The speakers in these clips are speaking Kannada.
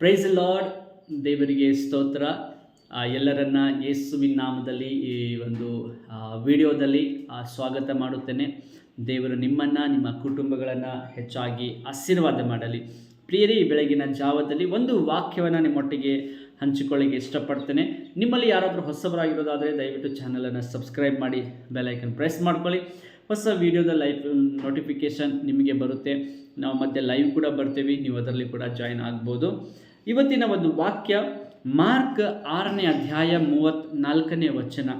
ಪ್ರೈಸ್ ಲಾರ್ಡ್ ದೇವರಿಗೆ ಸ್ತೋತ್ರ. ಎಲ್ಲರನ್ನ ಯೇಸುವಿನ ನಾಮದಲ್ಲಿ ಈ ಒಂದು ವಿಡಿಯೋದಲ್ಲಿ ಸ್ವಾಗತ ಮಾಡುತ್ತೇನೆ. ದೇವರು ನಿಮ್ಮನ್ನು, ನಿಮ್ಮ ಕುಟುಂಬಗಳನ್ನು ಹೆಚ್ಚಾಗಿ ಆಶೀರ್ವಾದ ಮಾಡಲಿ. ಪ್ರಿಯರಿ ಬೆಳಗಿನ ಜಾವದಲ್ಲಿ ಒಂದು ವಾಕ್ಯವನ್ನು ನಿಮ್ಮೊಟ್ಟಿಗೆ ಹಂಚಿಕೊಳ್ಳಿಕ್ಕೆ ಇಷ್ಟಪಡ್ತೇನೆ. ನಿಮ್ಮಲ್ಲಿ ಯಾರಾದರೂ ಹೊಸಬರಾಗಿರೋದಾದರೆ ದಯವಿಟ್ಟು ಚಾನಲನ್ನು ಸಬ್ಸ್ಕ್ರೈಬ್ ಮಾಡಿ ಬೆಲೈಕನ್ ಪ್ರೆಸ್ ಮಾಡ್ಕೊಳ್ಳಿ. ಹೊಸ ವೀಡಿಯೋದ ಲೈವ್ ನೋಟಿಫಿಕೇಷನ್ ನಿಮಗೆ ಬರುತ್ತೆ. ನಾವು ಮತ್ತೆ ಲೈವ್ ಕೂಡ ಬರ್ತೀವಿ. ನೀವು ಅದರಲ್ಲಿ ಕೂಡ ಜಾಯಿನ್ ಆಗ್ಬೋದು. ಇವತ್ತಿನ ಒಂದು ವಾಕ್ಯ ಮಾರ್ಕ್ ಆರನೇ ಅಧ್ಯಾಯ ಮೂವತ್ತ್ನಾಲ್ಕನೇ ವಚನ.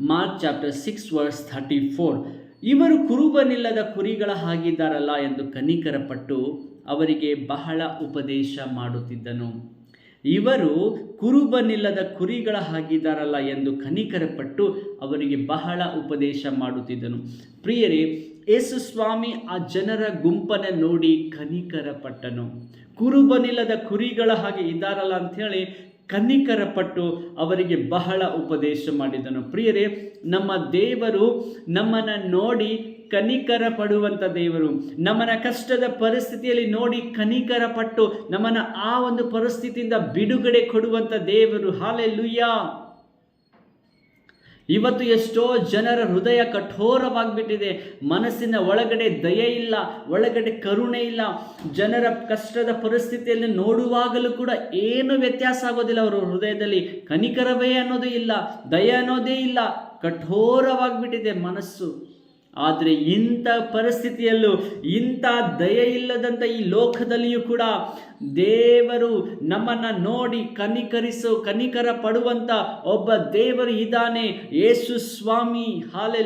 Mark chapter six verse thirty four. ಇವರು ಕುರುಬನಿಲ್ಲದ ಕುರಿಗಳ ಹಾಗಿದ್ದಾರಲ್ಲ ಎಂದು ಕನಿಕರಪಟ್ಟು ಅವರಿಗೆ ಬಹಳ ಉಪದೇಶ ಮಾಡುತ್ತಿದ್ದನು. ಇವರು ಕುರುಬನಿಲ್ಲದ ಕುರಿಗಳ ಹಾಗಿದ್ದಾರಲ್ಲ ಎಂದು ಕನಿಕರಪಟ್ಟು ಅವರಿಗೆ ಬಹಳ ಉಪದೇಶ ಮಾಡುತ್ತಿದ್ದನು. ಪ್ರಿಯರೇ, ಯೇಸು ಸ್ವಾಮಿ ಆ ಜನರ ಗುಂಪನ್ನು ನೋಡಿ ಕನಿಕರಪಟ್ಟನು. ಕುರುಬನಿಲ್ಲದ ಕುರಿಗಳ ಹಾಗೆ ಇದ್ದಾರಲ್ಲ ಅಂಥೇಳಿ ಕನ್ನಿಕರಪಟ್ಟು ಅವರಿಗೆ ಬಹಳ ಉಪದೇಶ ಮಾಡಿದನು. ಪ್ರಿಯರೇ, ನಮ್ಮ ದೇವರು ನಮ್ಮನ್ನು ನೋಡಿ ಕನಿಕರ ಪಡುವಂಥ ದೇವರು. ನಮ್ಮನ ಕಷ್ಟದ ಪರಿಸ್ಥಿತಿಯಲ್ಲಿ ನೋಡಿ ಕನಿಕರ ಪಟ್ಟು ನಮ್ಮನ್ನು ಆ ಒಂದು ಪರಿಸ್ಥಿತಿಯಿಂದ ಬಿಡುಗಡೆ ಕೊಡುವಂಥ ದೇವರು. ಹಾಲೆ ಇವತ್ತು ಎಷ್ಟೋ ಜನರ ಹೃದಯ ಕಠೋರವಾಗಿಬಿಟ್ಟಿದೆ. ಮನಸ್ಸಿನ ಒಳಗಡೆ ದಯೆ ಇಲ್ಲ, ಒಳಗಡೆ ಕರುಣೆ ಇಲ್ಲ. ಜನರ ಕಷ್ಟದ ಪರಿಸ್ಥಿತಿಯಲ್ಲಿ ನೋಡುವಾಗಲೂ ಕೂಡ ಏನು ವ್ಯತ್ಯಾಸ ಆಗೋದಿಲ್ಲ. ಅವರ ಹೃದಯದಲ್ಲಿ ಕನಿಕರವೇ ಅನ್ನೋದು ಇಲ್ಲ, ದಯೆ ಅನ್ನೋದೇ ಇಲ್ಲ. ಕಠೋರವಾಗಿಬಿಟ್ಟಿದೆ ಮನಸ್ಸು. ಆದರೆ ಇಂಥ ಪರಿಸ್ಥಿತಿಯಲ್ಲೂ ಇಂಥ ದಯ ಇಲ್ಲದಂಥ ಈ ಲೋಕದಲ್ಲಿಯೂ ಕೂಡ ದೇವರು ನಮ್ಮನ್ನು ನೋಡಿ ಕನಿಕರಿಸೋ ಕನಿಕರ ಪಡುವಂಥ ಒಬ್ಬ ದೇವರು ಇದ್ದಾನೆ. ಯೇಸು ಸ್ವಾಮಿ ಹಾಲೆ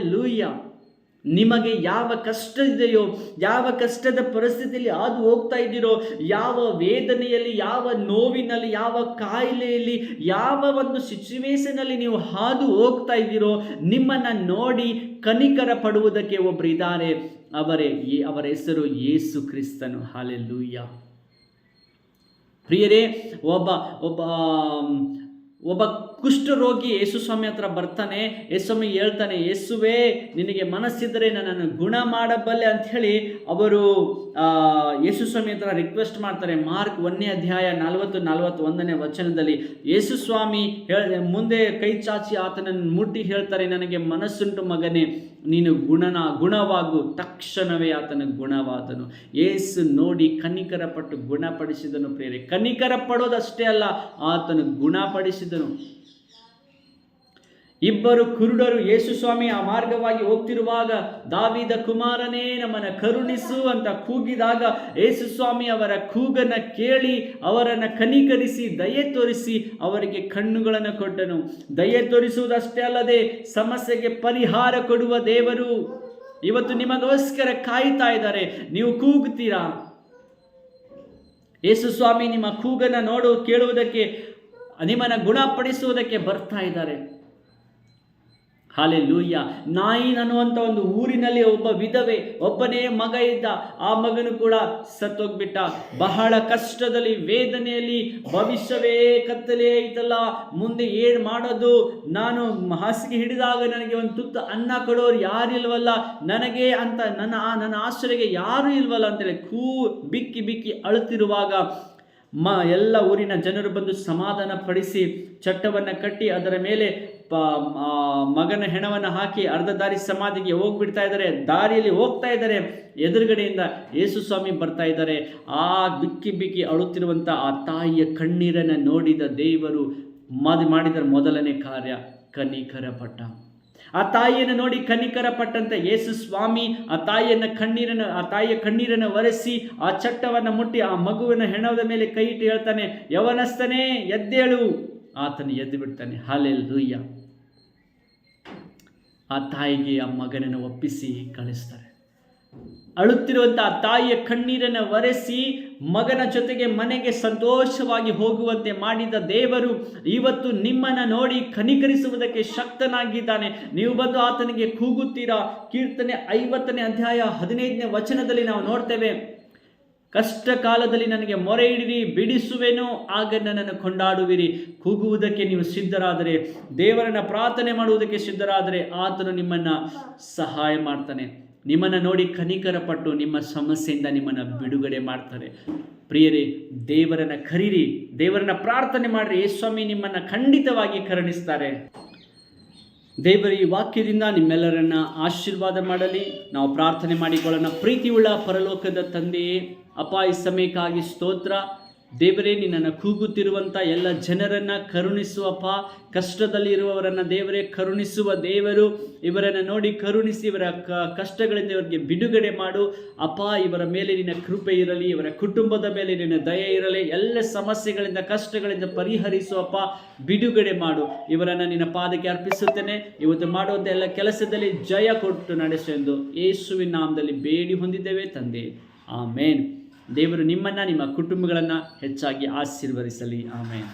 ನಿಮಗೆ ಯಾವ ಕಷ್ಟ ಇದೆಯೋ ಯಾವ ಕಷ್ಟದ ಪರಿಸ್ಥಿತಿಯಲ್ಲಿ ಹಾದು ಹೋಗ್ತಾ ಇದ್ದೀರೋ, ಯಾವ ವೇದನೆಯಲ್ಲಿ, ಯಾವ ನೋವಿನಲ್ಲಿ, ಯಾವ ಕಾಯಿಲೆಯಲ್ಲಿ, ಯಾವ ಒಂದು ಸಿಚುವೇಶನಲ್ಲಿ ನೀವು ಹಾದು ಹೋಗ್ತಾ ಇದ್ದೀರೋ, ನಿಮ್ಮನ್ನು ನೋಡಿ ಕನಿಕರ ಪಡುವುದಕ್ಕೆ ಒಬ್ಬರು ಇದ್ದಾರೆ. ಅವರೇ ಅವರ ಹೆಸರು ಯೇಸು ಕ್ರಿಸ್ತನು. ಹಾಲೆಲ್ಲೂಯ್ಯ ಪ್ರಿಯರೇ ಒಬ್ಬ ಒಬ್ಬ ಒಬ್ಬ ಕುಷ್ಠರೋಗಿ ಯೇಸು ಸ್ವಾಮಿ ಹತ್ರ ಬರ್ತಾನೆ ಯೇಸು ಸ್ವಾಮಿ ಹೇಳ್ತಾನೆ, ಯೇಸುವೇ, ನಿನಗೆ ಮನಸ್ಸಿದ್ದರೆ ನನ್ನನ್ನು ಗುಣ ಮಾಡಬಲ್ಲೆ ಅಂಥೇಳಿ ಅವರು ಯೇಸು ಸ್ವಾಮಿ ಹತ್ರ ರಿಕ್ವೆಸ್ಟ್ ಮಾಡ್ತಾರೆ. ಮಾರ್ಕ್ ಒಂದನೇ ಅಧ್ಯಾಯ ನಲವತ್ತು ನಲವತ್ತು ಒಂದನೇ ವಚನದಲ್ಲಿ ಯೇಸು ಸ್ವಾಮಿ ಹೇಳ, ಮುಂದೆ ಕೈ ಚಾಚಿ ಆತನನ್ನು ಮುಟ್ಟಿ ಹೇಳ್ತಾರೆ, ನನಗೆ ಮನಸ್ಸುಂಟು ಮಗನೇ, ನೀನು ಗುಣನ, ಗುಣವಾಗು. ತಕ್ಷಣವೇ ಆತನ ಗುಣವಾದನು. ಏಸು ನೋಡಿ ಕನಿಕರ ಪಟ್ಟು ಗುಣಪಡಿಸಿದನು ಪ್ರೇರೆ ಕನಿಕರ ಪಡೋದಷ್ಟೇ ಅಲ್ಲ, ಆತನು ಗುಣಪಡಿಸಿದನು. ಇಬ್ಬರು ಕುರುಡರು ಯೇಸು ಸ್ವಾಮಿ ಆ ಮಾರ್ಗವಾಗಿ ಹೋಗ್ತಿರುವಾಗ ದಾವಿದ ಕುಮಾರನೇ ನಮ್ಮನ್ನು ಕರುಣಿಸು ಅಂತ ಕೂಗಿದಾಗ ಯೇಸು ಸ್ವಾಮಿ ಅವರ ಕೂಗನ್ನು ಕೇಳಿ ಅವರನ್ನು ಕನಿಕರಿಸಿ, ದಯೆ ತೋರಿಸಿ ಅವರಿಗೆ ಕಣ್ಣುಗಳನ್ನು ಕೊಟ್ಟನು. ದಯೆ ತೋರಿಸುವುದಷ್ಟೇ ಅಲ್ಲದೆ ಸಮಸ್ಯೆಗೆ ಪರಿಹಾರ ಕೊಡುವ ದೇವರು. ಇವತ್ತು ನಿಮಗೋಸ್ಕರ ಕಾಯ್ತಾ ಇದ್ದಾರೆ. ನೀವು ಕೂಗ್ತೀರಾ? ಯೇಸು ಸ್ವಾಮಿ ನಿಮ್ಮ ಕೂಗನ್ನು ನೋಡು, ಕೇಳುವುದಕ್ಕೆ, ನಿಮ್ಮನ್ನು ಗುಣಪಡಿಸುವುದಕ್ಕೆ ಬರ್ತಾ ಇದ್ದಾರೆ. ಹಾಲೆ ಲೂಯ್ಯ ನಾಯಿನ್ ಅನ್ನುವಂಥ ಒಂದು ಊರಿನಲ್ಲಿ ಒಬ್ಬ ವಿಧವೆ, ಒಬ್ಬನೇ ಮಗ ಇದ್ದ. ಆ ಮಗನು ಕೂಡ ಸತ್ತೋಗ್ಬಿಟ್ಟ. ಬಹಳ ಕಷ್ಟದಲ್ಲಿ, ವೇದನೆಯಲ್ಲಿ, ಭವಿಷ್ಯವೇ ಕತ್ತಲೆ ಐತಲ್ಲ. ಮುಂದೆ ಏನು ಮಾಡೋದು? ನಾನು ಹಾಸಿಗೆ ಹಿಡಿದಾಗ ನನಗೆ ಒಂದು ತುತ್ತು ಅನ್ನ ಕೊಡೋರು ಯಾರಿಲ್ವಲ್ಲ ನನಗೆ ಅಂತ, ನನ್ನ ನನ್ನ ಆಶ್ರಯಗೆ ಯಾರೂ ಇಲ್ವಲ್ಲ ಅಂತೇಳಿ ಕೂ ಬಿಕ್ಕಿ ಬಿಕ್ಕಿ ಅಳುತ್ತಿರುವಾಗ ಮ, ಎಲ್ಲ ಊರಿನ ಜನರು ಬಂದು ಸಮಾಧಾನ ಪಡಿಸಿ ಚಟ್ಟವನ್ನು ಕಟ್ಟಿ ಅದರ ಮೇಲೆ ಮಗನ ಹೆಣವನ್ನು ಹಾಕಿ ಅರ್ಧ ದಾರಿ ಸಮಾಧಿಗೆ ಹೋಗ್ಬಿಡ್ತಾ ಇದ್ದಾರೆ, ದಾರಿಯಲ್ಲಿ ಹೋಗ್ತಾ ಇದ್ದಾರೆ. ಎದುರುಗಡೆಯಿಂದ ಯೇಸು ಸ್ವಾಮಿ ಬರ್ತಾ ಇದ್ದಾರೆ. ಆ ಬಿಕ್ಕಿ ಬಿಕ್ಕಿ ಅಳುತ್ತಿರುವಂಥ ಆ ತಾಯಿಯ ಕಣ್ಣೀರನ್ನು ನೋಡಿದ ದೇವರು ಮಾದಿ ಮಾಡಿದ ಮೊದಲನೇ ಕಾರ್ಯ, ಕನಿಕರ ಪಟ್ಟ. ಆ ತಾಯಿಯನ್ನು ನೋಡಿ ಕನಿಕರ ಪಟ್ಟಂತ ಯೇಸು ಸ್ವಾಮಿ ಆ ತಾಯಿಯನ್ನ ಕಣ್ಣೀರನ್ನು, ಆ ತಾಯಿಯ ಕಣ್ಣೀರನ್ನು ಒರೆಸಿ ಆ ಚಟ್ಟವನ್ನು ಮುಟ್ಟಿ ಆ ಮಗುವಿನ ಹೆಣದ ಮೇಲೆ ಕೈ ಇಟ್ಟು ಹೇಳ್ತಾನೆ ಯವನಸ್ತನೇ ಎದ್ದೇಳು. ಆತನು ಎದ್ದು ಬಿಡ್ತಾನೆ. ಹಾಲೆಲ್ಲೂಯ್ಯ ಆ ತಾಯಿಗೆ ಆ ಮಗನನ್ನು ಒಪ್ಪಿಸಿ ಕಳಿಸ್ತಾರೆ. ಅಳುತ್ತಿರುವಂಥ ತಾಯಿಯ ಕಣ್ಣೀರನ್ನು ಒರೆಸಿ ಮಗನ ಜೊತೆಗೆ ಮನೆಗೆ ಸಂತೋಷವಾಗಿ ಹೋಗುವಂತೆ ಮಾಡಿದ ದೇವರು ಇವತ್ತು ನಿಮ್ಮನ್ನು ನೋಡಿ ಕನಿಕರಿಸುವುದಕ್ಕೆ ಶಕ್ತನಾಗಿದ್ದಾನೆ. ನೀವು ಬಂದು ಆತನಿಗೆ ಕೂಗುತ್ತೀರಾ? ಕೀರ್ತನೆ ಐವತ್ತನೇ ಅಧ್ಯಾಯ ಹದಿನೈದನೇ ವಚನದಲ್ಲಿ ನಾವು ನೋಡ್ತೇವೆ. ಕಷ್ಟ ಕಾಲದಲ್ಲಿ ನನಗೆ ಮೊರೆ ಇಡಿರಿ, ಬಿಡಿಸುವೆನು, ಆಗ ನನ್ನನ್ನು ಕೊಂಡಾಡುವಿರಿ. ಕೂಗುವುದಕ್ಕೆ ನೀವು ಸಿದ್ಧರಾದರೆ, ದೇವರನ್ನ ಪ್ರಾರ್ಥನೆ ಮಾಡುವುದಕ್ಕೆ ಸಿದ್ಧರಾದರೆ ಆತನು ನಿಮ್ಮನ್ನು ಸಹಾಯ ಮಾಡ್ತಾನೆ. ನಿಮ್ಮನ್ನು ನೋಡಿ ಕನಿಕರ ಪಟ್ಟು ನಿಮ್ಮ ಸಮಸ್ಯೆಯಿಂದ ನಿಮ್ಮನ್ನು ಬಿಡುಗಡೆ ಮಾಡ್ತಾರೆ. ಪ್ರಿಯರೇ, ದೇವರನ್ನ ಕರೀರಿ, ದೇವರನ್ನ ಪ್ರಾರ್ಥನೆ ಮಾಡಿರಿ. ಸ್ವಾಮಿ ನಿಮ್ಮನ್ನು ಖಂಡಿತವಾಗಿ ಕರುಣಿಸ್ತಾರೆ. ದೇವರ ಈ ವಾಕ್ಯದಿಂದ ನಿಮ್ಮೆಲ್ಲರನ್ನ ಆಶೀರ್ವಾದ ಮಾಡಲಿ. ನಾವು ಪ್ರಾರ್ಥನೆ ಮಾಡಿಕೊಳ್ಳೋಣ. ಪ್ರೀತಿಯುಳ್ಳ ಪರಲೋಕದ ತಂದೆಯೇ ಅಪ್ಪ ಈ ಸಮಯಕ್ಕಾಗಿ ಸ್ತೋತ್ರ. ದೇವರೇ, ನಿನ್ನನ್ನು ಕೂಗುತ್ತಿರುವಂಥ ಎಲ್ಲ ಜನರನ್ನು ಕರುಣಿಸುವಪ್ಪ. ಕಷ್ಟದಲ್ಲಿರುವವರನ್ನು ದೇವರೇ, ಕರುಣಿಸುವ ದೇವರು. ಇವರನ್ನು ನೋಡಿ ಕರುಣಿಸಿ, ಇವರ ಕಷ್ಟಗಳಿಂದ ಇವರಿಗೆ ಬಿಡುಗಡೆ ಮಾಡು. ಅಪ್ಪ, ಇವರ ಮೇಲೆ ನಿನ್ನ ಕೃಪೆ ಇರಲಿ, ಇವರ ಕುಟುಂಬದ ಮೇಲೆ ನಿನ್ನ ದಯೆ ಇರಲಿ. ಎಲ್ಲ ಸಮಸ್ಯೆಗಳಿಂದ, ಕಷ್ಟಗಳಿಂದ ಪರಿಹರಿಸುವಪ್ಪ. ಬಿಡುಗಡೆ ಮಾಡು. ಇವರನ್ನು ನಿನ್ನ ಪಾದಕ್ಕೆ ಅರ್ಪಿಸುತ್ತೇನೆ. ಇವತ್ತು ಮಾಡುವಂಥ ಎಲ್ಲ ಕೆಲಸದಲ್ಲಿ ಜಯ ಕೊಟ್ಟು ನಡೆಸು ಎಂದು ಯೇಸುವಿನ ನಾಮದಲ್ಲಿ ಬೇಡಿ ಹೊಂದಿದ್ದೇವೆ ತಂದೆ. ಆಮೇನ್. ದೇವರು ನಿಮ್ಮನ್ನು ನಿಮ್ಮ ಕುಟುಂಬಗಳನ್ನು ಹೆಚ್ಚಾಗಿ ಆಶೀರ್ವದಿಸಲಿ. ಆಮೇನ್.